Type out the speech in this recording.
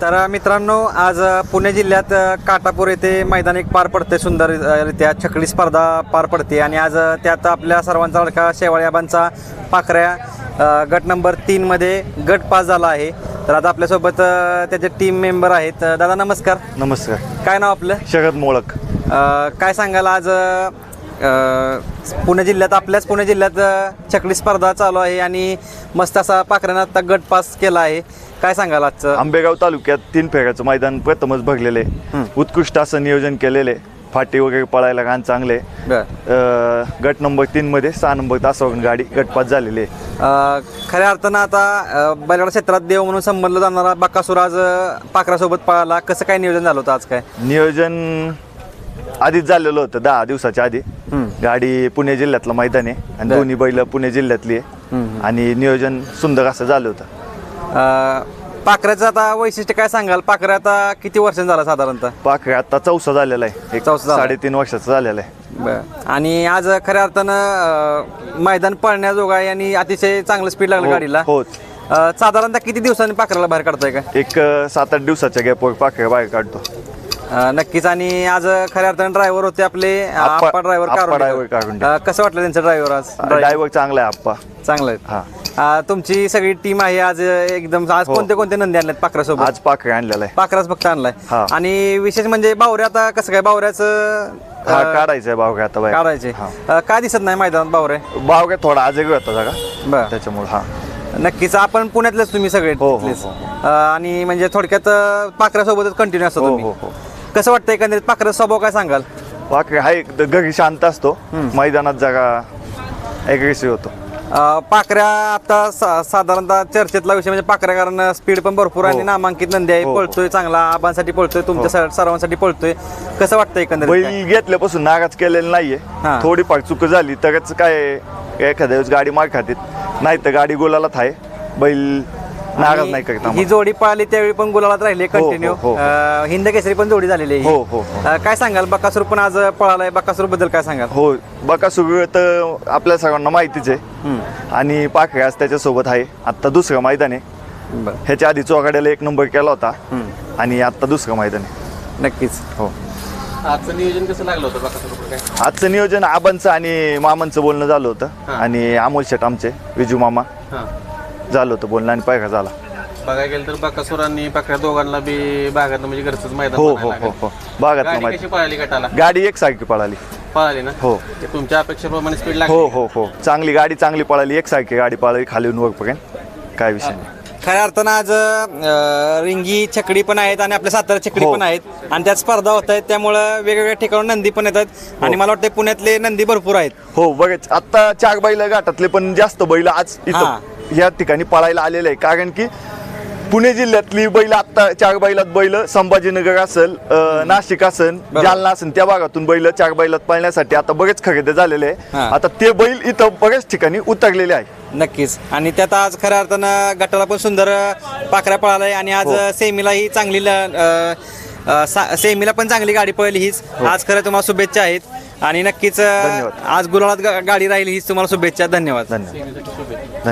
तर मित्रांनो आज पुणे जिल्ह्यात काटापूर येथे मैदान एक पार पडते सुंदररित्या छकडी स्पर्धा पार पडते. आणि आज त्यात आपल्या सर्वांचा लडका शेवाळ्याबांचा पाखऱ्या गट नंबर तीनमध्ये गट पास झाला आहे. तर आता आपल्यासोबत त्याचे टीम मेंबर आहेत. दादा नमस्कार. नमस्कार. काय नाव आपलं? शरद मोळक. काय सांगाल आज पुणे जिल्ह्यात आपल्याच पुणे जिल्ह्यात अ, छकडी स्पर्धा चालू आहे आणि मस्त असा पाखऱ्यानं आता गट पास केला आहे. काय सांगाल आजचं? आंबेगाव तालुक्यात तीन फेऱ्याचं मैदान प्रथमच भरलेले उत्कृष्ट असं नियोजन केलेले फाटी वगैरे पळायला गाण चांगले गट नंबर तीन मध्ये सहा नंबर तासावरून गाडी गटपात झालेली आहे. खऱ्या अर्थानं आता बैलगाडा क्षेत्रात देव म्हणून संबंधला जाणारा बक्कासूर आज पाखरासोबत पळाला. कसं काय नियोजन झालं होतं आज काय? नियोजन आधीच झालेलं होतं दहा दिवसाच्या आधी. गाडी पुणे जिल्ह्यातलं मैदान आहे आणि. दोन्ही बैल पुणे जिल्ह्यातली आहे. आणि नियोजन सुंदर असं झालं होतं. पाखराचं आता वैशिष्ट्य काय सांगाल? पाखरा आता किती वर्षांनी झाला साधारणतः? पाखरे आता चौसा झालेला आहे. एक चौसा. साडेतीन वर्षाचा झालेला आहे. आणि आज खऱ्या अर्थानं मैदान पळण्याजोगा आहे आणि अतिशय चांगलं स्पीड लागलं हो, गाडीला. अ, साधारणतः किती दिवसांनी पाखराला बाहेर काढताय का एक सात आठ दिवसाच्या गॅपवर पाखरे बाहेर काढतो. अ, नक्कीच. आणि आज खऱ्या अर्थानं ड्रायव्हर होते आपले. आप्पा- ड्रायव्हर आप्पा काढून कसं वाटलं त्यांचं ड्रायव्हर आज? ड्रायव्हर चांगला आहे आप्पा. चांगलं आहे. हा. अ, तुमची सगळी टीम आहे आज एकदम आज हो. कोणते कोणते नंदी आणलेत पाखरासोबत? आज पाखरे आणलेला आहे. पाखराच फक्त आणलाय. हा. आणि विशेष म्हणजे बावऱ्या आता कसं काय बावऱ्याचं हा अ, काढायचा आहे आता बाहेर. काढायचे हा. अ, काय दिसत नाही मैदानात बावरे? भावगा थोडा आजही होता जागा बर. त्याच्यामुळे हा. नक्कीच. आपण पुण्यातलेच तुम्ही सगळे हो, हो, तिथलेच. हो. अ, आणि म्हणजे थोडक्यात अ, पाखरासोबतच कंटिन्यू असतो हो तुम्ही. हो हो. कसं वाटतं एकंदरीत पाखरा स्वभाव काय सांगाल? पाखरे हा एक घरी शांत असतो. मैदानात जागा एग्रेसिव्ह होतो. अ, पाखऱ्या आता सा- साधारणतः चर्चेतला विषय म्हणजे पाखऱ्या कारण स्पीड पण भरपूर आणि हो. नामांकित नंदी आहे. हो, हो. पळतोय चांगला आबांसाठी पळतोय तुमच्या स- सर्वांसाठी पळतोय. कसं वाटतं एकंदरीत काय? बैल घेतल्यापासून नाराज केलेलं नाहीये. हा. थोडीफार चुक झाली तरच काय एखाद्या वेळेस गाडी मार खातीत. नाही तर गाडी गोलालाच आहे. बैल नाराज नाही करत ही आम्हाला. जोडी पळाली त्यावेळी पण गुलालात राहिले कंटिन्यू हो, हो. हिंद केसरी पण जोडी झालेली आहे ही. हो, हो. अ, काय सांगाल? बकासूर पण आज पळालाय. बकासूरबद्दल काय सांगाल? हो बका सुरू तर आपल्या सगळ्यांना माहितीच आहे. आणि पाखरे आज त्याच्यासोबत आहे. आत्ता दुसरं मैदान आहे. बरं. ह्याच्या आधी चौघाड्याला एक नंबर केला होता. आणि आत्ता दुसरं मैदान आहे. नक्कीच. हो. आजचं नियोजन कसं लागलं होतं काय? आजचं नियोजन आबांचं आणि मामांचं बोलणं झालं होतं. आणि अमोल शेट आमचे विजू मामा. हां. झालं होतं बोलणं आणि पायघा झाला. बघायला गेलं तर बकासुरांनी पाकड्या दोघांना बी भागात म्हणजे घरचंच मैदान हो हो. हो हो. बागात गाडी माहिती कशी पळाली गटाला? गाडी एकसारखी पळाली. पळाली ना? हो. ते तुमच्या अपेक्षेप्रमाणे स्पीड लागली. हो हो. हो चांगली गाडी चांगली पळाली एकसारखी गाडी पळाली खाली वरपर्यंत काय विषय नाही. खऱ्या अर्थानं आज अ, रिंगी छकडी पण आहेत आणि आपल्या सातारा छकडी हो. पण आहेत. आणि त्यात स्पर्धा होत आहेत त्यामुळं वेगवेगळ्या ठिकाणून नंदी पण येतात. आणि मला वाटतं पुण्यातले नंदी भरपूर आहेत. हो बघच आता चार बैल घाटातले पण जास्त बैल आज हा. इथं या ठिकाणी पळायला आलेले आहे. कारण की पुणे जिल्ह्यातली बैल आता चार बैलात बैल संभाजीनगर असेल नाशिक असेल. जालना असेल त्या भागातून बैल चार बैलात पळण्यासाठी आता बरेच खरेदी झालेले आहे. हा. आता ते बैल इथं बऱ्याच ठिकाणी उतरलेले आहे. नक्कीच. आणि त्यात आज खऱ्या अर्थानं गटाला पण सुंदर पाखऱ्या पळालाय आणि आज हो. सेमीला ही चांगली ल- अ, अ, सा- सेमीला पण चांगली गाडी पळली हीच. आज खरं तुम्हाला शुभेच्छा आहेत. आणि नक्कीच अ, धन्यवाद. आज गुलाबात गा- गाडी राहिली हीच तुम्हाला शुभेच्छा. धन्यवाद. धन्यवाद.